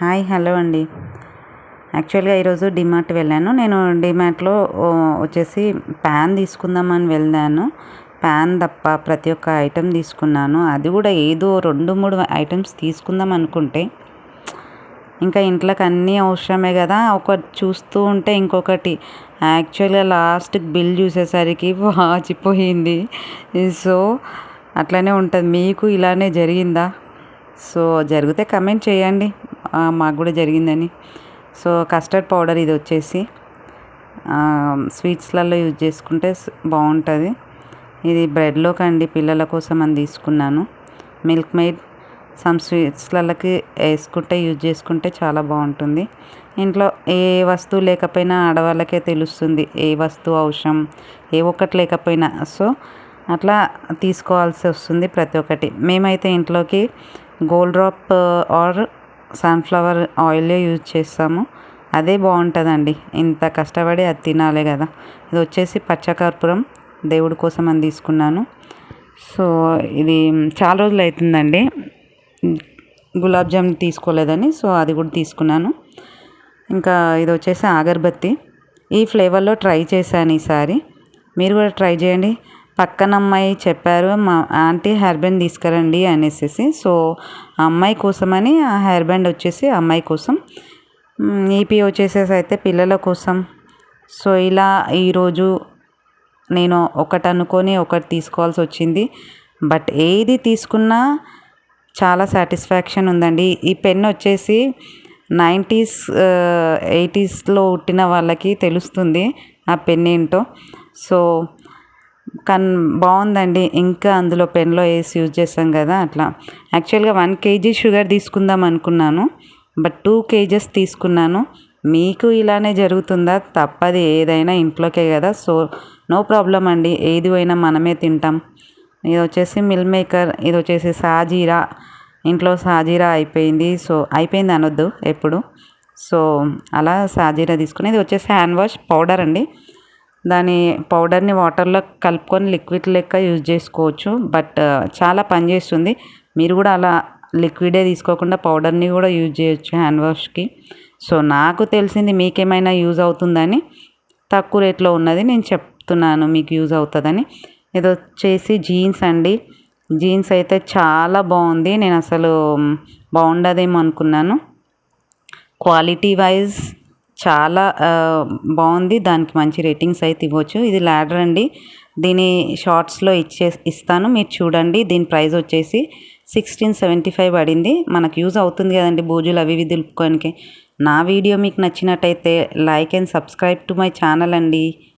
Hi hello అండి. యాక్చువల్గా ఈరోజు డిమార్ట్ వెళ్ళాను. నేను డిమార్ట్లో వచ్చేసి ప్యాన్ తీసుకుందామని వెళ్ళాను. ప్యాన్ తప్ప ప్రతి ఒక్క ఐటెం తీసుకున్నాను. అది కూడా ఏదో రెండు మూడు ఐటమ్స్ తీసుకుందాం అనుకుంటే ఇంకా ఇంట్లోకి అన్నీ అవసరమే కదా. ఒకటి చూస్తూ ఉంటే ఇంకొకటి. యాక్చువల్గా లాస్ట్ బిల్ చూసేసరికి వాచిపోయింది. సో అట్లనే ఉంటుంది. మీకు ఇలానే జరిగిందా? సో జరిగితే కమెంట్ చేయండి. మాకు కూడా జరిగిందని. సో కస్టర్డ్ పౌడర్ ఇది వచ్చేసి స్వీట్స్లలో యూజ్ చేసుకుంటే బాగుంటుంది. ఇది బ్రెడ్లో కండి పిల్లల కోసం అని తీసుకున్నాను. మిల్క్ మేడ్ సమ్ స్వీట్స్లకి వేసుకుంటే యూజ్ చేసుకుంటే చాలా బాగుంటుంది. ఇంట్లో ఏ వస్తువు లేకపోయినా ఆడవాళ్ళకే తెలుస్తుంది ఏ వస్తువు అవసరం ఏ ఒక్కటి లేకపోయినా. సో అట్లా తీసుకోవాల్సి వస్తుంది ప్రతి ఒక్కటి. మేమైతే ఇంట్లోకి గోల్డ్ డ్రాప్ ఆర్ సన్ఫ్లవర్ ఆయిలే యూజ్ చేస్తాము. అదే బాగుంటుందండి. ఇంత కష్టపడి అది తినాలి కదా. ఇది వచ్చేసి పచ్చకర్పూరం దేవుడి కోసం అని తీసుకున్నాను. సో ఇది చాలా రోజులు అవుతుందండి. గులాబ్ జామ్ తీసుకోలేదని సో అది కూడా తీసుకున్నాను. ఇంకా ఇది వచ్చేసి అగరబత్తి. ఈ ఫ్లేవర్లో ట్రై చేశాను ఈసారి. మీరు కూడా ట్రై చేయండి. పక్కన అమ్మాయి చెప్పారు మా ఆంటీ హెయిర్ బ్యాండ్ తీసుకురండి అనేసి సో ఆ అమ్మాయి కోసమని ఆ హెయిర్ బ్యాండ్ వచ్చేసి అమ్మాయి కోసం. ఈపీ వచ్చేసేసి అయితే పిల్లల కోసం. సో ఇలా ఈరోజు నేను ఒకటి అనుకొని ఒకటి తీసుకోవాల్సి వచ్చింది. బట్ ఏది తీసుకున్నా చాలా సాటిస్ఫాక్షన్ ఉందండి. ఈ పెన్ వచ్చేసి నైంటీస్ ఎయిటీస్లో పుట్టిన వాళ్ళకి తెలుస్తుంది ఆ పెన్ ఏంటో. సో కన్ బాగుందండి. ఇంకా అందులో పెన్లో వేసి యూజ్ చేస్తాం కదా అట్లా. యాక్చువల్గా వన్ కేజీ షుగర్ తీసుకుందాం అనుకున్నాను. బట్ టూ కేజెస్ తీసుకున్నాను. మీకు ఇలానే జరుగుతుందా? తప్పది. ఏదైనా ఇంట్లోకే కదా. సో నో ప్రాబ్లం అండి. ఏది పోయినా మనమే తింటాం. ఇది వచ్చేసి మిల్ మేకర్. ఇది వచ్చేసి సాజీరా. ఇంట్లో సాజీరా అయిపోయింది. సో అయిపోయింది అనొద్దు ఎప్పుడు. సో అలా సాజీరా తీసుకుని ఇది వచ్చేసి హ్యాండ్ వాష్ పౌడర్ అండి. దాని పౌడర్ని వాటర్లో కలుపుకొని లిక్విడ్ లెక్క యూజ్ చేసుకోవచ్చు. బట్ చాలా పనిచేస్తుంది మీరు కూడా అలా లిక్విడే తీసుకోకుండా పౌడర్ని కూడా యూజ్ చేయొచ్చు హ్యాండ్ వాష్కి. సో నాకు తెలిసింది మీకేమైనా యూజ్ అవుతుందని. తక్కువ రేట్లో ఉన్నది నేను చెప్తున్నాను మీకు యూజ్ అవుతుందని. ఇది వచ్చేసి జీన్స్ అండి. జీన్స్ అయితే చాలా బాగుంది. నేను అసలు బాగుండదేమో అనుకున్నాను. క్వాలిటీ వైజ్ చాలా బాగుంది. దానికి మంచి రేటింగ్స్ అయితే ఇవ్వచ్చు. ఇది ల్యాడర్ అండి. దీని షార్ట్స్లో ఇచ్చే ఇస్తాను. మీరు చూడండి. దీని ప్రైస్ వచ్చేసి సిక్స్టీన్ సెవెంటీ ఫైవ్ పడింది. మనకు యూజ్ అవుతుంది కదండి బూజులు అవి ఇవి దులుపుకోనికి. నా వీడియో మీకు నచ్చినట్టయితే like and subscribe to my channel అండి.